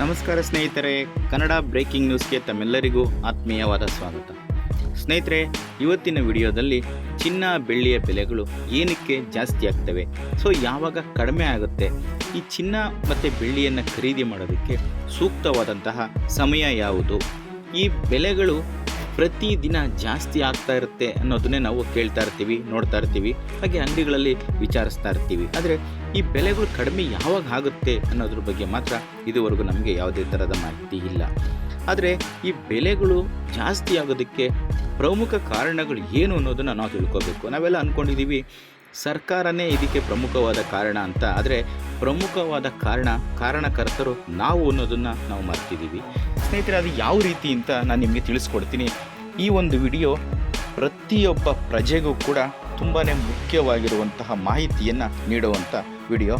ನಮಸ್ಕಾರ ಸ್ನೇಹಿತರೆ, ಕನ್ನಡ ಬ್ರೇಕಿಂಗ್ ನ್ಯೂಸ್ಗೆ ತಮ್ಮೆಲ್ಲರಿಗೂ ಆತ್ಮೀಯವಾದ ಸ್ವಾಗತ. ಸ್ನೇಹಿತರೆ, ಇವತ್ತಿನ ವಿಡಿಯೋದಲ್ಲಿ ಚಿನ್ನ ಬೆಳ್ಳಿಯ ಬೆಲೆಗಳು ಏನಕ್ಕೆ ಜಾಸ್ತಿ ಆಗ್ತವೆ? ಸೊ, ಯಾವಾಗ ಕಡಿಮೆ ಆಗುತ್ತೆ? ಈ ಚಿನ್ನ ಮತ್ತು ಬೆಳ್ಳಿಯನ್ನು ಖರೀದಿ ಮಾಡೋದಕ್ಕೆ ಸೂಕ್ತವಾದಂತಹ ಸಮಯ ಯಾವುದು? ಈ ಬೆಲೆಗಳು ಪ್ರತಿದಿನ ಜಾಸ್ತಿ ಆಗ್ತಾ ಇರುತ್ತೆ ಅನ್ನೋದನ್ನೇ ನಾವು ಕೇಳ್ತಾ ಇರ್ತೀವಿ, ನೋಡ್ತಾ ಇರ್ತೀವಿ, ಹಾಗೆ ಅಂಗಡಿಗಳಲ್ಲಿ ವಿಚಾರಿಸ್ತಾ ಇರ್ತೀವಿ. ಆದರೆ ಈ ಬೆಲೆಗಳು ಕಡಿಮೆ ಯಾವಾಗ ಆಗುತ್ತೆ ಅನ್ನೋದ್ರ ಬಗ್ಗೆ ಮಾತ್ರ ಇದುವರೆಗೂ ನಮಗೆ ಯಾವುದೇ ಥರದ ಮಾಹಿತಿ ಇಲ್ಲ. ಆದರೆ ಈ ಬೆಲೆಗಳು ಜಾಸ್ತಿ ಆಗೋದಕ್ಕೆ ಪ್ರಮುಖ ಕಾರಣಗಳು ಏನು ಅನ್ನೋದನ್ನು ನಾವು ತಿಳ್ಕೋಬೇಕು. ನಾವೆಲ್ಲ ಅಂದ್ಕೊಂಡಿದ್ದೀವಿ ಸರ್ಕಾರನೇ ಇದಕ್ಕೆ ಪ್ರಮುಖವಾದ ಕಾರಣ ಅಂತ. ಆದರೆ ಪ್ರಮುಖವಾದ ಕಾರಣ, ಕಾರಣಕರ್ತರು ನಾವು ಅನ್ನೋದನ್ನು ನಾವು ಮರ್ತಿದ್ದೀವಿ ಸ್ನೇಹಿತರೆ, ಅದು ಯಾವ ರೀತಿ ಅಂತ ನಾನು ನಿಮಗೆ ತಿಳಿಸ್ಕೊಡ್ತೀನಿ. ಈ ಒಂದು ವಿಡಿಯೋ ಪ್ರತಿಯೊಬ್ಬ ಪ್ರಜೆಗೂ ಕೂಡ ತುಂಬಾ ಮುಖ್ಯವಾಗಿರುವಂತಹ ಮಾಹಿತಿಯನ್ನು ನೀಡುವಂಥ ವಿಡಿಯೋ.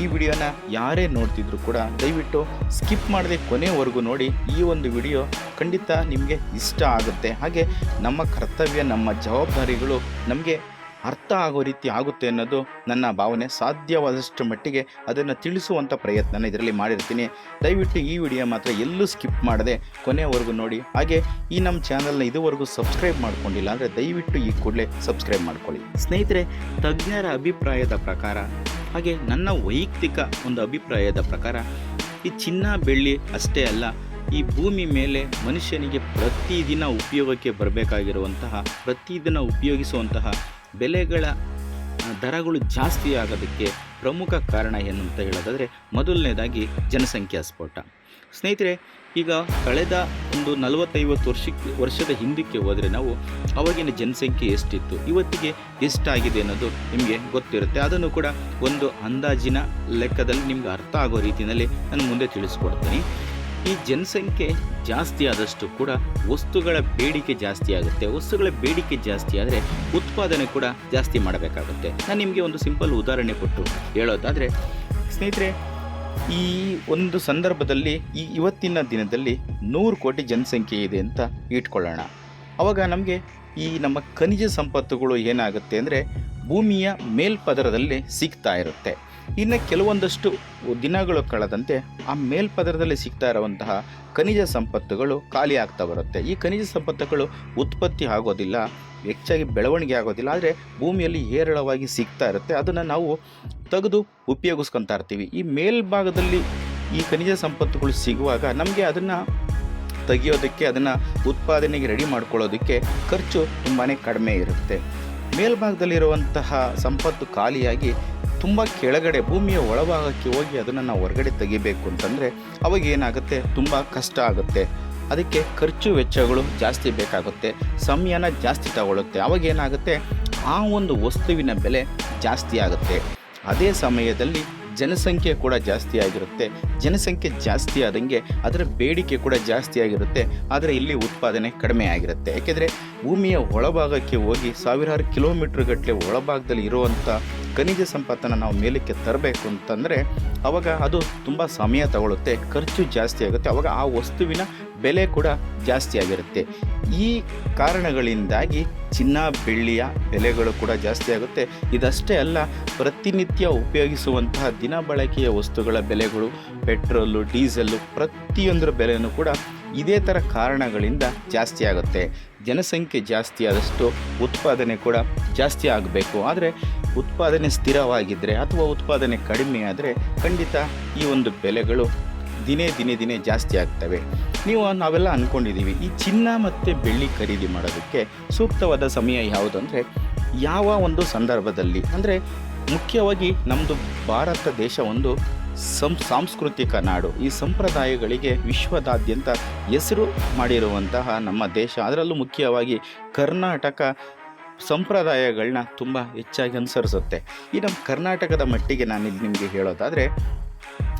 ಈ ವಿಡಿಯೋನ ಯಾರೇ ನೋಡ್ತಿದ್ರು ಕೂಡ ದಯವಿಟ್ಟು ಸ್ಕಿಪ್ ಮಾಡದೆ ಕೊನೆವರೆಗೂ ನೋಡಿ ಈ ಒಂದು ವಿಡಿಯೋ ಖಂಡಿತ ನಿಮಗೆ ಇಷ್ಟ ಆಗುತ್ತೆ. ಹಾಗೆ ನಮ್ಮ ಕರ್ತವ್ಯ, ನಮ್ಮ ಜವಾಬ್ದಾರಿಗಳು ನಮಗೆ ಅರ್ಥ ಆಗೋ ರೀತಿ ಆಗುತ್ತೆ ಅನ್ನೋದು ನನ್ನ ಭಾವನೆ. ಸಾಧ್ಯವಾದಷ್ಟು ಮಟ್ಟಿಗೆ ಅದನ್ನು ತಿಳಿಸುವಂಥ ಪ್ರಯತ್ನ ಇದರಲ್ಲಿ ಮಾಡಿರ್ತೀನಿ. ದಯವಿಟ್ಟು ಈ ವಿಡಿಯೋ ಮಾತ್ರ ಎಲ್ಲೂ ಸ್ಕಿಪ್ ಮಾಡದೆ ಕೊನೆಯವರೆಗೂ ನೋಡಿ. ಹಾಗೆ ಈ ನಮ್ಮ ಚಾನಲ್ನ ಇದುವರೆಗೂ ಸಬ್ಸ್ಕ್ರೈಬ್ ಮಾಡ್ಕೊಂಡಿಲ್ಲ ಅಂದರೆ ದಯವಿಟ್ಟು ಈ ಕೂಡಲೇ ಸಬ್ಸ್ಕ್ರೈಬ್ ಮಾಡ್ಕೊಳ್ಳಿ. ಸ್ನೇಹಿತರೆ, ತಜ್ಞರ ಅಭಿಪ್ರಾಯದ ಪ್ರಕಾರ ಹಾಗೆ ನನ್ನ ವೈಯಕ್ತಿಕ ಒಂದು ಅಭಿಪ್ರಾಯದ ಪ್ರಕಾರ ಈ ಚಿನ್ನ ಬೆಳ್ಳಿ ಅಷ್ಟೇ ಅಲ್ಲ, ಈ ಭೂಮಿ ಮೇಲೆ ಮನುಷ್ಯನಿಗೆ ಪ್ರತಿದಿನ ಉಪಯೋಗಕ್ಕೆ ಬರಬೇಕಾಗಿರುವಂತಹ, ಪ್ರತಿದಿನ ಉಪಯೋಗಿಸುವಂತಹ ಬೆಲೆಗಳ ದರಗಳು ಜಾಸ್ತಿ ಆಗೋದಕ್ಕೆ ಪ್ರಮುಖ ಕಾರಣ ಏನು ಅಂತ ಹೇಳೋದಾದರೆ ಮೊದಲನೇದಾಗಿ ಜನಸಂಖ್ಯಾ ಸ್ಫೋಟ. ಸ್ನೇಹಿತರೆ, ಈಗ ಕಳೆದ ಒಂದು ನಲವತ್ತೈವತ್ತು ವರ್ಷಕ್ಕೆ ವರ್ಷದ ಹಿಂದಕ್ಕೆ ಹೋದರೆ ನಾವು ಅವಾಗಿನ ಜನಸಂಖ್ಯೆ ಎಷ್ಟಿತ್ತು, ಇವತ್ತಿಗೆ ಎಷ್ಟಾಗಿದೆ ಅನ್ನೋದು ನಿಮಗೆ ಗೊತ್ತಿರುತ್ತೆ. ಅದನ್ನು ಕೂಡ ಒಂದು ಅಂದಾಜಿನ ಲೆಕ್ಕದಲ್ಲಿ ನಿಮ್ಗೆ ಅರ್ಥ ಆಗೋ ರೀತಿಯಲ್ಲಿ ನಾನು ಮುಂದೆ ತಿಳಿಸ್ಕೊಡ್ತೀನಿ. ಈ ಜನಸಂಖ್ಯೆ ಜಾಸ್ತಿ ಆದಷ್ಟು ಕೂಡ ವಸ್ತುಗಳ ಬೇಡಿಕೆ ಜಾಸ್ತಿ ಆಗುತ್ತೆ. ವಸ್ತುಗಳ ಬೇಡಿಕೆ ಜಾಸ್ತಿ ಆದರೆ ಉತ್ಪಾದನೆ ಕೂಡ ಜಾಸ್ತಿ ಮಾಡಬೇಕಾಗುತ್ತೆ. ನಾನು ನಿಮಗೆ ಒಂದು ಸಿಂಪಲ್ ಉದಾಹರಣೆ ಕೊಟ್ಟು ಹೇಳೋದಾದರೆ, ಸ್ನೇಹಿತರೆ, ಈ ಒಂದು ಸಂದರ್ಭದಲ್ಲಿ, ಈ ಇವತ್ತಿನ ದಿನದಲ್ಲಿ ನೂರು ಕೋಟಿ ಜನಸಂಖ್ಯೆ ಇದೆ ಅಂತ ಇಟ್ಕೊಳ್ಳೋಣ. ಅವಾಗ ನಮಗೆ ಈ ನಮ್ಮ ಖನಿಜ ಸಂಪತ್ತುಗಳು ಏನಾಗುತ್ತೆ ಅಂದರೆ ಭೂಮಿಯ ಮೇಲ್ಪದರದಲ್ಲಿ ಸಿಗ್ತಾ ಇರುತ್ತೆ. ಇನ್ನು ಕೆಲವೊಂದಷ್ಟು ದಿನಗಳು ಕಳೆದಂತೆ ಆ ಮೇಲ್ಪದರದಲ್ಲಿ ಸಿಗ್ತಾ ಇರುವಂತಹ ಖನಿಜ ಸಂಪತ್ತುಗಳು ಖಾಲಿ ಆಗ್ತಾ ಬರುತ್ತೆ. ಈ ಖನಿಜ ಸಂಪತ್ತುಗಳು ಉತ್ಪತ್ತಿ ಆಗೋದಿಲ್ಲ, ಹೆಚ್ಚಾಗಿ ಬೆಳವಣಿಗೆ ಆಗೋದಿಲ್ಲ, ಆದರೆ ಭೂಮಿಯಲ್ಲಿ ಹೇರಳವಾಗಿ ಸಿಗ್ತಾ ಇರುತ್ತೆ. ಅದನ್ನು ನಾವು ತೆಗೆದು ಉಪಯೋಗಿಸ್ಕೊತಾ ಇರ್ತೀವಿ. ಈ ಮೇಲ್ಭಾಗದಲ್ಲಿ ಈ ಖನಿಜ ಸಂಪತ್ತುಗಳು ಸಿಗುವಾಗ ನಮಗೆ ಅದನ್ನು ತೆಗೆಯೋದಕ್ಕೆ, ಅದನ್ನು ಉತ್ಪಾದನೆಗೆ ರೆಡಿ ಮಾಡ್ಕೊಳ್ಳೋದಕ್ಕೆ ಖರ್ಚು ತುಂಬಾ ಕಡಿಮೆ ಇರುತ್ತೆ. ಮೇಲ್ಭಾಗದಲ್ಲಿರುವಂತಹ ಸಂಪತ್ತು ಖಾಲಿಯಾಗಿ ತುಂಬ ಕೆಳಗಡೆ ಭೂಮಿಯ ಒಳಭಾಗಕ್ಕೆ ಹೋಗಿ ಅದನ್ನು ನಾವು ಹೊರಗಡೆ ತೆಗಿಬೇಕು ಅಂತಂದರೆ ಅವಾಗ ಏನಾಗುತ್ತೆ? ತುಂಬ ಕಷ್ಟ ಆಗುತ್ತೆ. ಅದಕ್ಕೆ ಖರ್ಚು ವೆಚ್ಚಗಳು ಜಾಸ್ತಿ ಬೇಕಾಗುತ್ತೆ. ಸಮಯನ ಜಾಸ್ತಿ ತಗೊಳ್ಳುತ್ತೆ ಅವಾಗ ಏನಾಗುತ್ತೆ? ಆ ಒಂದು ವಸ್ತುವಿನ ಬೆಲೆ ಜಾಸ್ತಿ ಆಗುತ್ತೆ. ಅದೇ ಸಮಯದಲ್ಲಿ ಜನಸಂಖ್ಯೆ ಕೂಡ ಜಾಸ್ತಿ ಆಗಿರುತ್ತೆ. ಜನಸಂಖ್ಯೆ ಜಾಸ್ತಿ ಆದಂಗೆ ಅದರ ಬೇಡಿಕೆ ಕೂಡ ಜಾಸ್ತಿ ಆಗಿರುತ್ತೆ. ಆದರೆ ಇಲ್ಲಿ ಉತ್ಪಾದನೆ ಕಡಿಮೆ ಆಗಿರುತ್ತೆ. ಏಕೆಂದರೆ ಭೂಮಿಯ ಒಳಭಾಗಕ್ಕೆ ಹೋಗಿ ಸಾವಿರಾರು ಕಿಲೋಮೀಟ್ರ್ ಗಟ್ಟಲೆ ಒಳಭಾಗದಲ್ಲಿ ಇರುವಂಥ ಖನಿಜ ಸಂಪತ್ತನ್ನು ನಾವು ಮೇಲಕ್ಕೆ ತರಬೇಕು ಅಂತಂದರೆ ಅವಾಗ ಅದು ತುಂಬ ಸಮಯ ತಗೊಳ್ಳುತ್ತೆ ಖರ್ಚು ಜಾಸ್ತಿ ಆಗುತ್ತೆ. ಅವಾಗ ಆ ವಸ್ತುವಿನ ಬೆಲೆ ಕೂಡ ಜಾಸ್ತಿ ಆಗಿರುತ್ತೆ. ಈ ಕಾರಣಗಳಿಂದಾಗಿ ಚಿನ್ನ, ಬೆಳ್ಳಿಯ ಬೆಲೆಗಳು ಕೂಡ ಜಾಸ್ತಿ ಆಗುತ್ತೆ. ಇದಷ್ಟೇ ಅಲ್ಲ, ಪ್ರತಿನಿತ್ಯ ಉಪಯೋಗಿಸುವಂತಹ ದಿನ ಬಳಕೆಯ ವಸ್ತುಗಳ ಬೆಲೆಗಳು, ಪೆಟ್ರೋಲು ಡೀಸೆಲ್ಲು ಪ್ರತಿಯೊಂದರ ಬೆಲೆಯೂ ಕೂಡ ಇದೇ ಥರ ಕಾರಣಗಳಿಂದ ಜಾಸ್ತಿ ಆಗುತ್ತೆ. ಜನಸಂಖ್ಯೆ ಜಾಸ್ತಿ ಆದಷ್ಟು ಉತ್ಪಾದನೆ ಕೂಡ ಜಾಸ್ತಿ ಆಗಬೇಕು. ಆದರೆ ಉತ್ಪಾದನೆ ಸ್ಥಿರವಾಗಿದ್ದರೆ ಅಥವಾ ಉತ್ಪಾದನೆ ಕಡಿಮೆ ಆದರೆ ಖಂಡಿತ ಈ ಒಂದು ಬೆಲೆಗಳು ದಿನೇ ದಿನೇ ದಿನೇ ಜಾಸ್ತಿ ಆಗ್ತವೆ. ನೀವು ನಾವೆಲ್ಲ ಅಂದ್ಕೊಂಡಿದ್ದೀವಿ ಈ ಚಿನ್ನ ಮತ್ತು ಬೆಳ್ಳಿ ಖರೀದಿ ಮಾಡೋದಕ್ಕೆ ಸೂಕ್ತವಾದ ಸಮಯ ಯಾವುದು ಅಂದರೆ ಯಾವ ಒಂದು ಸಂದರ್ಭದಲ್ಲಿ. ಅಂದರೆ ಮುಖ್ಯವಾಗಿ ನಮ್ಮದು ಭಾರತ ದೇಶ ಒಂದು ಸಂ, ಸಾಂಸ್ಕೃತಿಕ ನಾಡು. ಈ ಸಂಪ್ರದಾಯಗಳಿಗೆ ವಿಶ್ವದಾದ್ಯಂತ ಹೆಸರು ಮಾಡಿರುವಂತಹ ನಮ್ಮ ದೇಶ. ಅದರಲ್ಲೂ ಮುಖ್ಯವಾಗಿ ಕರ್ನಾಟಕ ಸಂಪ್ರದಾಯಗಳನ್ನ ತುಂಬ ಹೆಚ್ಚಾಗಿ ಅನುಸರಿಸುತ್ತೆ. ಈ ನಮ್ಮ ಕರ್ನಾಟಕದ ಮಟ್ಟಿಗೆ ನಾನಿಲ್ಲಿ ನಿಮಗೆ ಹೇಳೋದಾದರೆ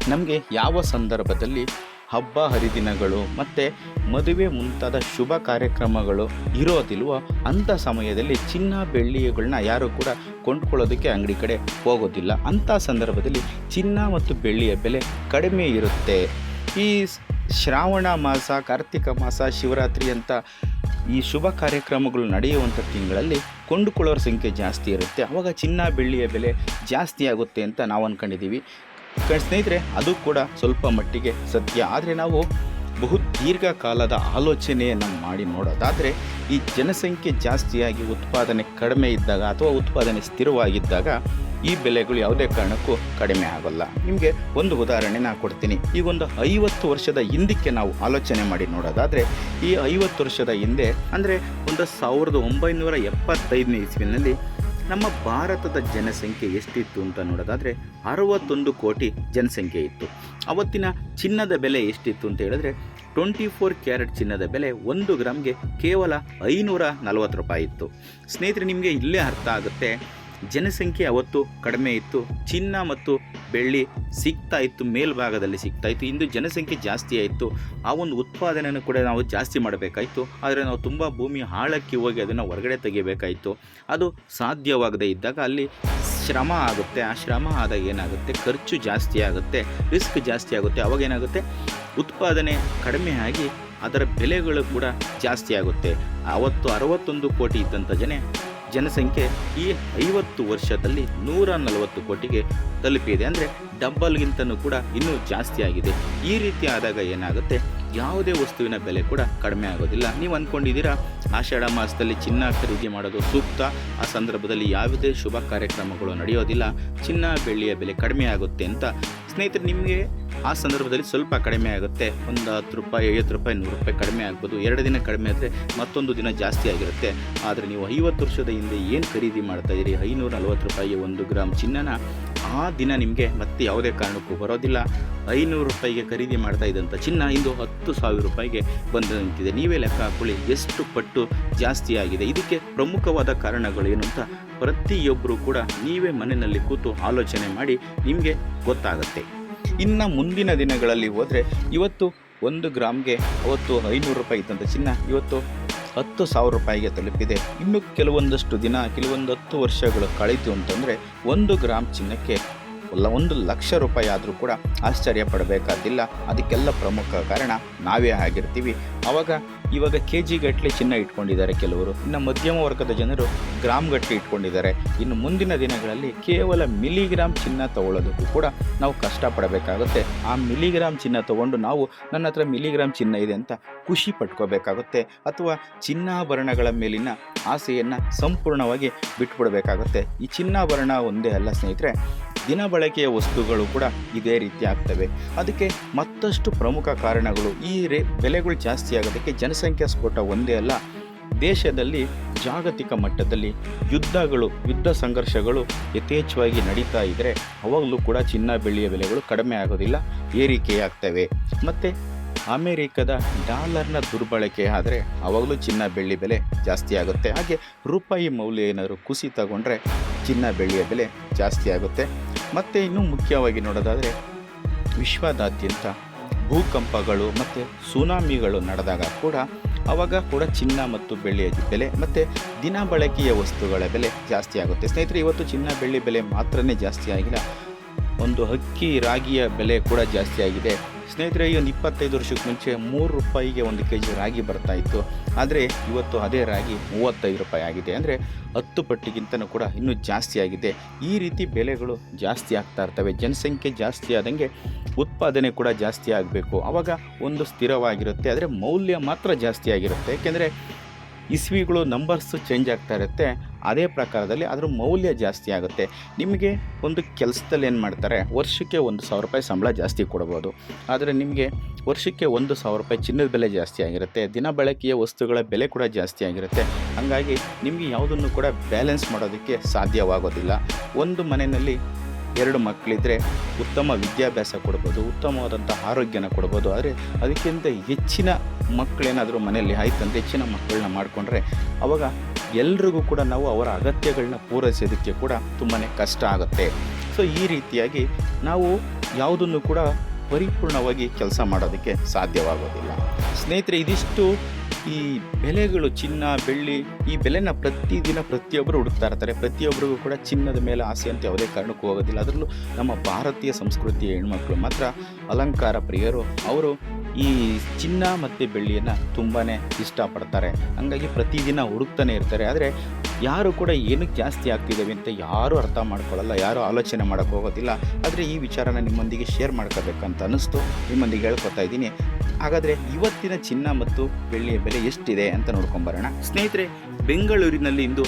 ನಮಗೆ ಯಾವ ಸಂದರ್ಭದಲ್ಲಿ ಹಬ್ಬ, ಹರಿದಿನಗಳು ಮತ್ತು ಮದುವೆ ಮುಂತಾದ ಶುಭ ಕಾರ್ಯಕ್ರಮಗಳು ಇರೋದಿಲ್ವೋ ಅಂಥ ಸಮಯದಲ್ಲಿ ಚಿನ್ನ ಬೆಳ್ಳಿಗಳನ್ನ ಯಾರು ಕೂಡ ಕೊಂಡ್ಕೊಳ್ಳೋದಕ್ಕೆ ಅಂಗಡಿ ಕಡೆ ಹೋಗೋದಿಲ್ಲ. ಅಂಥ ಸಂದರ್ಭದಲ್ಲಿ ಚಿನ್ನ ಮತ್ತು ಬೆಳ್ಳಿಯ ಬೆಲೆ ಕಡಿಮೆ ಇರುತ್ತೆ. ಈ ಶ್ರಾವಣ ಮಾಸ, ಕಾರ್ತಿಕ ಮಾಸ, ಶಿವರಾತ್ರಿ ಅಂತ ಈ ಶುಭ ಕಾರ್ಯಕ್ರಮಗಳು ನಡೆಯುವಂಥ ತಿಂಗಳಲ್ಲಿ ಕೊಂಡುಕೊಳ್ಳೋರ ಸಂಖ್ಯೆ ಜಾಸ್ತಿ ಇರುತ್ತೆ. ಆವಾಗ ಚಿನ್ನ, ಬೆಳ್ಳಿಯ ಬೆಲೆ ಜಾಸ್ತಿ ಆಗುತ್ತೆ ಅಂತ ನಾವು ಅಂದ್ಕೊಂಡಿದ್ದೀವಿ ಕ- ಸ್ನೇಹಿತರೆ, ಅದು ಕೂಡ ಸ್ವಲ್ಪ ಮಟ್ಟಿಗೆ ಸತ್ಯ ಆದರೆ ನಾವು ಬಹು ದೀರ್ಘಕಾಲದ ಆಲೋಚನೆಯನ್ನು ಮಾಡಿ ನೋಡೋದಾದರೆ, ಈ ಜನಸಂಖ್ಯೆ ಜಾಸ್ತಿಯಾಗಿ ಉತ್ಪಾದನೆ ಕಡಿಮೆ ಇದ್ದಾಗ ಅಥವಾ ಉತ್ಪಾದನೆ ಸ್ಥಿರವಾಗಿದ್ದಾಗ ಈ ಬೆಲೆಗಳು ಯಾವುದೇ ಕಾರಣಕ್ಕೂ ಕಡಿಮೆ ಆಗೋಲ್ಲ. ನಿಮಗೆ ಒಂದು ಉದಾಹರಣೆ ನಾನು ಕೊಡ್ತೀನಿ. ಈ ಒಂದು ಐವತ್ತು ವರ್ಷದ ಹಿಂದಕ್ಕೆ ನಾವು ಆಲೋಚನೆ ಮಾಡಿ ನೋಡೋದಾದರೆ, ಈ ಐವತ್ತು ವರ್ಷದ ಹಿಂದೆ, ಅಂದರೆ ಒಂದು ಸಾವಿರದ ಒಂಬೈನೂರ ಎಪ್ಪತ್ತೈದನೇ ಇಸ್ವಿನಲ್ಲಿ ನಮ್ಮ ಭಾರತದ ಜನಸಂಖ್ಯೆ ಎಷ್ಟಿತ್ತು ಅಂತ ನೋಡೋದಾದರೆ ಅರವತ್ತೊಂದು ಕೋಟಿ ಜನಸಂಖ್ಯೆ ಇತ್ತು. ಅವತ್ತಿನ ಚಿನ್ನದ ಬೆಲೆ ಎಷ್ಟಿತ್ತು ಅಂತ ಹೇಳಿದ್ರೆ ಟ್ವೆಂಟಿ ಫೋರ್ ಕ್ಯಾರೆಟ್ ಚಿನ್ನದ ಬೆಲೆ ಒಂದು ಗ್ರಾಮ್ಗೆ ಕೇವಲ ಐನೂರ ನಲವತ್ತು ರೂಪಾಯಿ ಇತ್ತು. ಸ್ನೇಹಿತರೆ, ನಿಮಗೆ ಇಲ್ಲೇ ಅರ್ಥ ಆಗುತ್ತೆ. ಜನಸಂಖ್ಯೆ ಅವತ್ತು ಕಡಿಮೆ ಇತ್ತು, ಚಿನ್ನ ಮತ್ತು ಬೆಳ್ಳಿ ಸಿಗ್ತಾ ಇತ್ತು, ಮೇಲ್ಭಾಗದಲ್ಲಿ ಸಿಗ್ತಾ ಇತ್ತು. ಇಂದು ಜನಸಂಖ್ಯೆ ಜಾಸ್ತಿ ಆಯಿತು. ಆ ಒಂದು ಉತ್ಪಾದನೆಯನ್ನು ಕೂಡ ನಾವು ಜಾಸ್ತಿ ಮಾಡಬೇಕಾಯಿತು. ಆದರೆ ನಾವು ತುಂಬ ಭೂಮಿ ಆಳಕ್ಕೆ ಹೋಗಿ ಅದನ್ನು ಹೊರಗಡೆ ತೆಗಿಬೇಕಾಯಿತು. ಅದು ಸಾಧ್ಯವಾಗದೆ ಇದ್ದಾಗ ಅಲ್ಲಿ ಶ್ರಮ ಆಗುತ್ತೆ. ಆ ಶ್ರಮ ಆದಾಗ ಏನಾಗುತ್ತೆ? ಖರ್ಚು ಜಾಸ್ತಿ ಆಗುತ್ತೆ. ರಿಸ್ಕ್ ಜಾಸ್ತಿ ಆಗುತ್ತೆ. ಅವಾಗ ಏನಾಗುತ್ತೆ? ಉತ್ಪಾದನೆ ಕಡಿಮೆ ಆಗಿ ಅದರ ಬೆಲೆಗಳು ಕೂಡ ಜಾಸ್ತಿ ಆಗುತ್ತೆ. ಅವತ್ತು ಅರವತ್ತೊಂದು ಕೋಟಿ ಇದ್ದಂಥ ಜನ ಜನಸಂಖ್ಯೆ ಈ ಐವತ್ತು ವರ್ಷದಲ್ಲಿ ನೂರ ನಲವತ್ತು ಕೋಟಿಗೆ ತಲುಪಿದೆ. ಅಂದರೆ ಡಬ್ಬಲ್ಗಿಂತನೂ ಕೂಡ ಇನ್ನೂ ಜಾಸ್ತಿ ಆಗಿದೆ. ಈ ರೀತಿ ಆದಾಗ ಏನಾಗುತ್ತೆ? ಯಾವುದೇ ವಸ್ತುವಿನ ಬೆಲೆ ಕೂಡ ಕಡಿಮೆ ಆಗೋದಿಲ್ಲ. ನೀವು ಅಂದ್ಕೊಂಡಿದ್ದೀರಾ, ಆಷಾಢ ಮಾಸದಲ್ಲಿ ಚಿನ್ನ ಖರೀದಿ ಮಾಡೋದು ಸೂಕ್ತ. ಆ ಸಂದರ್ಭದಲ್ಲಿ ಯಾವುದೇ ಶುಭ ಕಾರ್ಯಕ್ರಮಗಳು ನಡೆಯೋದಿಲ್ಲ. ಚಿನ್ನ ಬೆಳ್ಳಿಯ ಬೆಲೆ ಕಡಿಮೆ ಆಗುತ್ತೆ ಅಂತ ಸ್ನೇಹಿತರೆ, ನಿಮಗೆ ಆ ಸಂದರ್ಭದಲ್ಲಿ ಸ್ವಲ್ಪ ಕಡಿಮೆ ಆಗುತ್ತೆ. ಒಂದು ಹತ್ತು ರೂಪಾಯಿ, ಐವತ್ತು ರೂಪಾಯಿ, ನೂರು ರೂಪಾಯಿ ಕಡಿಮೆ ಆಗ್ಬೋದು. ಎರಡು ದಿನ ಕಡಿಮೆ ಆದರೆ ಮತ್ತೊಂದು ದಿನ ಜಾಸ್ತಿ ಆಗಿರುತ್ತೆ. ಆದರೆ ನೀವು ಐವತ್ತು ವರ್ಷದ ಹಿಂದೆ ಏನು ಖರೀದಿ ಮಾಡ್ತಾ ಇದ್ದೀರಿ? ಐನೂರ ನಲವತ್ತು ರೂಪಾಯಿಗೆ ಒಂದು ಗ್ರಾಮ್ ಚಿನ್ನನ ಆ ದಿನ ನಿಮಗೆ ಮತ್ತೆ ಯಾವುದೇ ಕಾರಣಕ್ಕೂ ಬರೋದಿಲ್ಲ. ಐನೂರು ರೂಪಾಯಿಗೆ ಖರೀದಿ ಮಾಡ್ತಾ ಇದ್ದಂಥ ಚಿನ್ನ ಇಂದು ಹತ್ತು ಸಾವಿರ ರೂಪಾಯಿಗೆ ಬಂದು ನಿಂತಿದೆ. ನೀವೇ ಲೆಕ್ಕ ಹಾಕೊಳ್ಳಿ, ಎಷ್ಟು ಪಟ್ಟು ಜಾಸ್ತಿ ಆಗಿದೆ. ಇದಕ್ಕೆ ಪ್ರಮುಖವಾದ ಕಾರಣಗಳು ಏನು ಅಂತ ಪ್ರತಿಯೊಬ್ಬರು ಕೂಡ ನೀವೇ ಮನೆಯಲ್ಲಿ ಕೂತು ಆಲೋಚನೆ ಮಾಡಿ ನಿಮಗೆ ಗೊತ್ತಾಗುತ್ತೆ. ಇನ್ನು ಮುಂದಿನ ದಿನಗಳಲ್ಲಿ ಹೋದರೆ ಇವತ್ತು ಒಂದು ಗ್ರಾಮ್ಗೆ ಅವತ್ತು ಐನೂರು ರೂಪಾಯಿ ಇದ್ದಂಥ ಚಿನ್ನ, ಇವತ್ತು ಹತ್ತು ಸಾವಿರ ರೂಪಾಯಿಗೆ ತಲುಪಿದೆ. ಇನ್ನು ಕೆಲವೊಂದಷ್ಟು ದಿನ ಕೆಲವೊಂದು ಹತ್ತು ವರ್ಷಗಳು ಕಳೀತು ಅಂತಂದರೆ ಒಂದು ಗ್ರಾಮ್ ಚಿನ್ನಕ್ಕೆ ಒಂದು ಲಕ್ಷ ರೂಪಾಯಿ ಆದರೂ ಕೂಡ ಆಶ್ಚರ್ಯ ಪಡಬೇಕಾದಿಲ್ಲ ಅದಕ್ಕೆಲ್ಲ ಪ್ರಮುಖ ಕಾರಣ ನಾವೇ ಆಗಿರ್ತೀವಿ. ಆವಾಗ ಇವಾಗ ಕೆ ಜಿ ಗಟ್ಟಲೆ ಚಿನ್ನ ಇಟ್ಕೊಂಡಿದ್ದಾರೆ ಕೆಲವರು. ಇನ್ನು ಮಧ್ಯಮ ವರ್ಗದ ಜನರು ಗ್ರಾಮ್ ಗಟ್ಟಲೆ ಇಟ್ಕೊಂಡಿದ್ದಾರೆ. ಇನ್ನು ಮುಂದಿನ ದಿನಗಳಲ್ಲಿ ಕೇವಲ ಮಿಲಿಗ್ರಾಮ್ ಚಿನ್ನ ತಗೊಳ್ಳೋದಕ್ಕೂ ಕೂಡ ನಾವು ಕಷ್ಟಪಡಬೇಕಾಗುತ್ತೆ. ಆ ಮಿಲಿಗ್ರಾಮ್ ಚಿನ್ನ ತಗೊಂಡು ನಾವು ನನ್ನ ಹತ್ರ ಮಿಲಿಗ್ರಾಮ್ ಚಿನ್ನ ಇದೆ ಅಂತ ಖುಷಿ ಪಟ್ಕೋಬೇಕಾಗುತ್ತೆ. ಅಥವಾ ಚಿನ್ನಾಭರಣಗಳ ಮೇಲಿನ ಆಸೆಯನ್ನು ಸಂಪೂರ್ಣವಾಗಿ ಬಿಟ್ಬಿಡಬೇಕಾಗುತ್ತೆ. ಈ ಚಿನ್ನಾಭರಣ ಒಂದೇ ಅಲ್ಲ ಸ್ನೇಹಿತರೆ ದಿನ ಬಳಕೆಯ ವಸ್ತುಗಳು ಕೂಡ ಇದೇ ರೀತಿ ಆಗ್ತವೆ. ಅದಕ್ಕೆ ಮತ್ತಷ್ಟು ಪ್ರಮುಖ ಕಾರಣಗಳು. ಈ ರೇ, ಬೆಲೆಗಳು ಜಾಸ್ತಿ ಆಗೋದಕ್ಕೆ ಜನಸಂಖ್ಯಾ ಸ್ಫೋಟ ಒಂದೇ ಅಲ್ಲ. ದೇಶದಲ್ಲಿ ಜಾಗತಿಕ ಮಟ್ಟದಲ್ಲಿ ಯುದ್ಧಗಳು, ಯುದ್ಧ ಸಂಘರ್ಷಗಳು ಯಥೇಚ್ಛವಾಗಿ ನಡೀತಾ ಇದ್ದರೆ ಅವಾಗಲೂ ಕೂಡ ಚಿನ್ನ ಬೆಳ್ಳಿಯ ಬೆಲೆಗಳು ಕಡಿಮೆ ಆಗೋದಿಲ್ಲ, ಏರಿಕೆಯಾಗ್ತವೆ. ಮತ್ತು ಅಮೇರಿಕದ ಡಾಲರ್ನ ದುರ್ಬಳಕೆ ಆದರೆ ಅವಾಗಲೂ ಚಿನ್ನ ಬೆಳ್ಳಿ ಬೆಲೆ ಜಾಸ್ತಿ ಆಗುತ್ತೆ. ಹಾಗೆ ರೂಪಾಯಿ ಮೌಲ್ಯ ಏನಾದರೂ ಕುಸಿತಗೊಂಡ್ರೆ ಚಿನ್ನ ಬೆಳ್ಳಿಯ ಬೆಲೆ ಜಾಸ್ತಿ ಆಗುತ್ತೆ. ಮತ್ತು ಇನ್ನೂ ಮುಖ್ಯವಾಗಿ ನೋಡೋದಾದರೆ ವಿಶ್ವದಾದ್ಯಂತ ಭೂಕಂಪಗಳು ಮತ್ತು ಸುನಾಮಿಗಳು ನಡೆದಾಗ ಕೂಡ ಆವಾಗ ಕೂಡ ಚಿನ್ನ ಮತ್ತು ಬೆಳ್ಳಿಯ ಬೆಲೆ ಮತ್ತು ದಿನ ಬಳಕೆಯ ವಸ್ತುಗಳ ಬೆಲೆ ಜಾಸ್ತಿ ಆಗುತ್ತೆ. ಸ್ನೇಹಿತರೆ, ಇವತ್ತು ಚಿನ್ನ, ಬೆಳ್ಳಿ ಬೆಲೆ ಮಾತ್ರನೇ ಜಾಸ್ತಿ ಆಗಿಲ್ಲ. ಒಂದು ಅಕ್ಕಿ, ರಾಗಿಯ ಬೆಲೆ ಕೂಡ ಜಾಸ್ತಿ ಆಗಿದೆ. ಸ್ನೇಹಿತರೆ, ಈ ಒಂದು ಇಪ್ಪತ್ತೈದು ವರ್ಷಕ್ಕೆ ಮುಂಚೆ ಮೂರು ರೂಪಾಯಿಗೆ ಒಂದು ಕೆ ಜಿ ರಾಗಿ ಬರ್ತಾ ಇತ್ತು. ಆದರೆ ಇವತ್ತು ಅದೇ ರಾಗಿ ಮೂವತ್ತೈದು ರೂಪಾಯಿ ಆಗಿದೆ. ಅಂದರೆ ಹತ್ತು ಪಟ್ಟಿಗಿಂತನೂ ಕೂಡ ಇನ್ನೂ ಜಾಸ್ತಿ ಆಗಿದೆ. ಈ ರೀತಿ ಬೆಲೆಗಳು ಜಾಸ್ತಿ ಆಗ್ತಾ ಇರ್ತವೆ. ಜನಸಂಖ್ಯೆ ಜಾಸ್ತಿ ಆದಂಗೆ ಉತ್ಪಾದನೆ ಕೂಡ ಜಾಸ್ತಿ ಆಗಬೇಕು. ಆವಾಗ ಒಂದು ಸ್ಥಿರವಾಗಿರುತ್ತೆ. ಆದರೆ ಮೌಲ್ಯ ಮಾತ್ರ ಜಾಸ್ತಿ ಆಗಿರುತ್ತೆ. ಏಕೆಂದರೆ ಇಸ್ವಿಗಳು ನಂಬರ್ಸು ಚೇಂಜ್ ಆಗ್ತಾ ಇರುತ್ತೆ. ಅದೇ ಪ್ರಕಾರದಲ್ಲಿ ಅದರ ಮೌಲ್ಯ ಜಾಸ್ತಿ ಆಗುತ್ತೆ. ನಿಮಗೆ ಒಂದು ಕೆಲಸದಲ್ಲಿ ಏನು ಮಾಡ್ತಾರೆ, ವರ್ಷಕ್ಕೆ ಒಂದು ಸಾವಿರ ರೂಪಾಯಿ ಸಂಬಳ ಜಾಸ್ತಿ ಕೊಡ್ಬೋದು. ಆದರೆ ನಿಮಗೆ ವರ್ಷಕ್ಕೆ ಒಂದು ಸಾವಿರ ರೂಪಾಯಿ ಚಿನ್ನದ ಬೆಲೆ ಜಾಸ್ತಿ ಆಗಿರುತ್ತೆ, ದಿನ ಬಳಕೆಯ ವಸ್ತುಗಳ ಬೆಲೆ ಕೂಡ ಜಾಸ್ತಿ ಆಗಿರುತ್ತೆ. ಹಾಗಾಗಿ ನಿಮಗೆ ಯಾವುದನ್ನು ಕೂಡ ಬ್ಯಾಲೆನ್ಸ್ ಮಾಡೋದಕ್ಕೆ ಸಾಧ್ಯವಾಗೋದಿಲ್ಲ. ಒಂದು ಮನೆಯಲ್ಲಿ ಎರಡು ಮಕ್ಕಳಿದ್ದರೆ ಉತ್ತಮ ವಿದ್ಯಾಭ್ಯಾಸ ಕೊಡ್ಬೋದು, ಉತ್ತಮವಾದಂಥ ಆರೋಗ್ಯನ ಕೊಡ್ಬೋದು. ಆದರೆ ಅದಕ್ಕಿಂತ ಹೆಚ್ಚಿನ ಮಕ್ಕಳೇನಾದರೂ ಮನೆಯಲ್ಲಿ ಆಯ್ತಂದ್ರೆ, ಹೆಚ್ಚಿನ ಮಕ್ಕಳನ್ನ ಮಾಡಿಕೊಂಡ್ರೆ ಅವಾಗ ಎಲ್ರಿಗೂ ಕೂಡ ನಾವು ಅವರ ಅಗತ್ಯಗಳನ್ನ ಪೂರೈಸೋದಕ್ಕೆ ಕೂಡ ತುಂಬಾ ಕಷ್ಟ ಆಗುತ್ತೆ. ಸೊ ಈ ರೀತಿಯಾಗಿ ನಾವು ಯಾವುದನ್ನು ಕೂಡ ಪರಿಪೂರ್ಣವಾಗಿ ಕೆಲಸ ಮಾಡೋದಕ್ಕೆ ಸಾಧ್ಯವಾಗೋದಿಲ್ಲ. ಸ್ನೇಹಿತರೆ, ಇದಿಷ್ಟು ಈ ಬೆಲೆಗಳು, ಚಿನ್ನ, ಬೆಳ್ಳಿ, ಈ ಬೆಲೆನ ಪ್ರತಿದಿನ ಪ್ರತಿಯೊಬ್ಬರು ಹುಡುಕ್ತಾ ಇರ್ತಾರೆ. ಪ್ರತಿಯೊಬ್ಬರಿಗೂ ಕೂಡ ಚಿನ್ನದ ಮೇಲೆ ಆಸೆ ಅಂತ ಯಾವುದೇ ಕಾರಣಕ್ಕೂ ಹೋಗೋದಿಲ್ಲ. ಅದರಲ್ಲೂ ನಮ್ಮ ಭಾರತೀಯ ಸಂಸ್ಕೃತಿಯ ಹೆಣ್ಮಕ್ಳು ಮಾತ್ರ ಅಲಂಕಾರ ಪ್ರಿಯರು. ಅವರು ಈ ಚಿನ್ನ ಮತ್ತು ಬೆಳ್ಳಿಯನ್ನು ತುಂಬಾ ಇಷ್ಟಪಡ್ತಾರೆ. ಹಂಗಾಗಿ ಪ್ರತಿದಿನ ಹುಡುಕ್ತಾನೆ ಇರ್ತಾರೆ. ಆದರೆ ಯಾರು ಕೂಡ ಏನಕ್ಕೆ ಜಾಸ್ತಿ ಆಗ್ತಿದ್ದಾವೆ ಅಂತ ಯಾರೂ ಅರ್ಥ ಮಾಡ್ಕೊಳ್ಳಲ್ಲ, ಯಾರೂ ಆಲೋಚನೆ ಮಾಡೋಕ್ಕೆ ಹೋಗೋದಿಲ್ಲ. ಆದರೆ ಈ ವಿಚಾರನ ನಿಮ್ಮೊಂದಿಗೆ ಶೇರ್ ಮಾಡ್ಕೋಬೇಕಂತ ಅನ್ನಿಸ್ತು. ನಿಮ್ಮೊಂದಿಗೆ ಹೇಳ್ಕೊತಾ ಇದ್ದೀನಿ. ಹಾಗಾದರೆ ಇವತ್ತಿನ ಚಿನ್ನ ಮತ್ತು ಬೆಳ್ಳಿಯ ಬೆಲೆ ಎಷ್ಟಿದೆ ಅಂತ ನೋಡ್ಕೊಂಬರೋಣ. ಸ್ನೇಹಿತರೆ, ಬೆಂಗಳೂರಿನಲ್ಲಿ ಇಂದು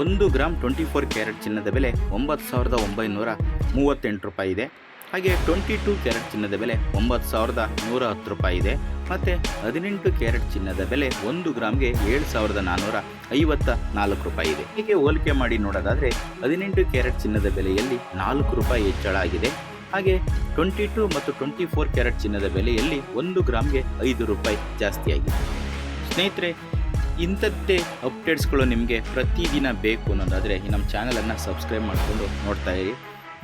ಒಂದು ಗ್ರಾಮ್ ಟ್ವೆಂಟಿ ಫೋರ್ ಕ್ಯಾರೆಟ್ ಚಿನ್ನದ ಬೆಲೆ ಒಂಬತ್ತು ಸಾವಿರದ ಒಂಬೈನೂರ ಮೂವತ್ತೆಂಟು ರೂಪಾಯಿ ಇದೆ. ಹಾಗೆ ಟ್ವೆಂಟಿ ಟೂ ಕ್ಯಾರೆಟ್ ಚಿನ್ನದ ಬೆಲೆ ಒಂಬತ್ತು ಸಾವಿರದ ನೂರ ಹತ್ತು ರೂಪಾಯಿ ಇದೆ. ಮತ್ತು ಹದಿನೆಂಟು ಕ್ಯಾರೆಟ್ ಚಿನ್ನದ ಬೆಲೆ ಒಂದು ಗ್ರಾಮ್ಗೆ ಏಳು ಸಾವಿರದ ನಾನ್ನೂರ ಐವತ್ತ ನಾಲ್ಕು ರೂಪಾಯಿ ಇದೆ. ಹೀಗೆ ಹೋಲಿಕೆ ಮಾಡಿ ನೋಡೋದಾದರೆ ಹದಿನೆಂಟು ಕ್ಯಾರೆಟ್ ಚಿನ್ನದ ಬೆಲೆಯಲ್ಲಿ ನಾಲ್ಕು ರೂಪಾಯಿ ಹೆಚ್ಚಳ ಆಗಿದೆ. ಹಾಗೆ ಟ್ವೆಂಟಿ ಟೂ ಮತ್ತು ಟ್ವೆಂಟಿ ಫೋರ್ ಕ್ಯಾರೆಟ್ ಚಿನ್ನದ ಬೆಲೆಯಲ್ಲಿ ಒಂದು ಗ್ರಾಮ್ಗೆ ಐದು ರೂಪಾಯಿ ಜಾಸ್ತಿ ಆಗಿದೆ. ಸ್ನೇಹಿತರೆ, ಇಂಥದ್ದೇ ಅಪ್ಡೇಟ್ಸ್ಗಳು ನಿಮಗೆ ಪ್ರತಿದಿನ ಬೇಕು ಅನ್ನೋದಾದರೆ ನಮ್ಮ ಚಾನಲನ್ನು ಸಬ್ಸ್ಕ್ರೈಬ್ ಮಾಡಿಕೊಂಡು ನೋಡ್ತಾ ಇರಿ.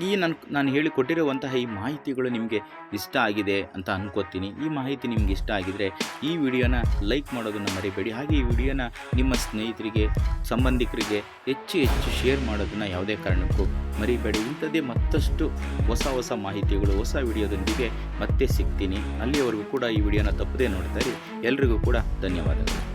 ಈ ನಾನು ನಾನು ಹೇಳಿಕೊಟ್ಟಿರುವಂತಹ ಈ ಮಾಹಿತಿಗಳು ನಿಮಗೆ ಇಷ್ಟ ಆಗಿದೆ ಅಂತ ಅನ್ಕೋತೀನಿ. ಈ ಮಾಹಿತಿ ನಿಮ್ಗೆ ಇಷ್ಟ ಆಗಿದರೆ ಈ ವಿಡಿಯೋನ ಲೈಕ್ ಮಾಡೋದನ್ನು ಮರಿಬೇಡಿ. ಹಾಗೆ ಈ ವಿಡಿಯೋನ ನಿಮ್ಮ ಸ್ನೇಹಿತರಿಗೆ, ಸಂಬಂಧಿಕರಿಗೆ ಹೆಚ್ಚು ಹೆಚ್ಚು ಶೇರ್ ಮಾಡೋದನ್ನು ಯಾವುದೇ ಕಾರಣಕ್ಕೂ ಮರಿಬೇಡಿ. ಇಂಥದ್ದೇ ಮತ್ತಷ್ಟು ಹೊಸ ಹೊಸ ಮಾಹಿತಿಗಳು, ಹೊಸ ವಿಡಿಯೋದೊಂದಿಗೆ ಮತ್ತೆ ಸಿಗ್ತೀನಿ. ಅಲ್ಲಿಯವರೆಗೂ ಕೂಡ ಈ ವಿಡಿಯೋನ ತಪ್ಪದೇ ನೋಡ್ತಾರೆ ಎಲ್ರಿಗೂ ಕೂಡ ಧನ್ಯವಾದಗಳು.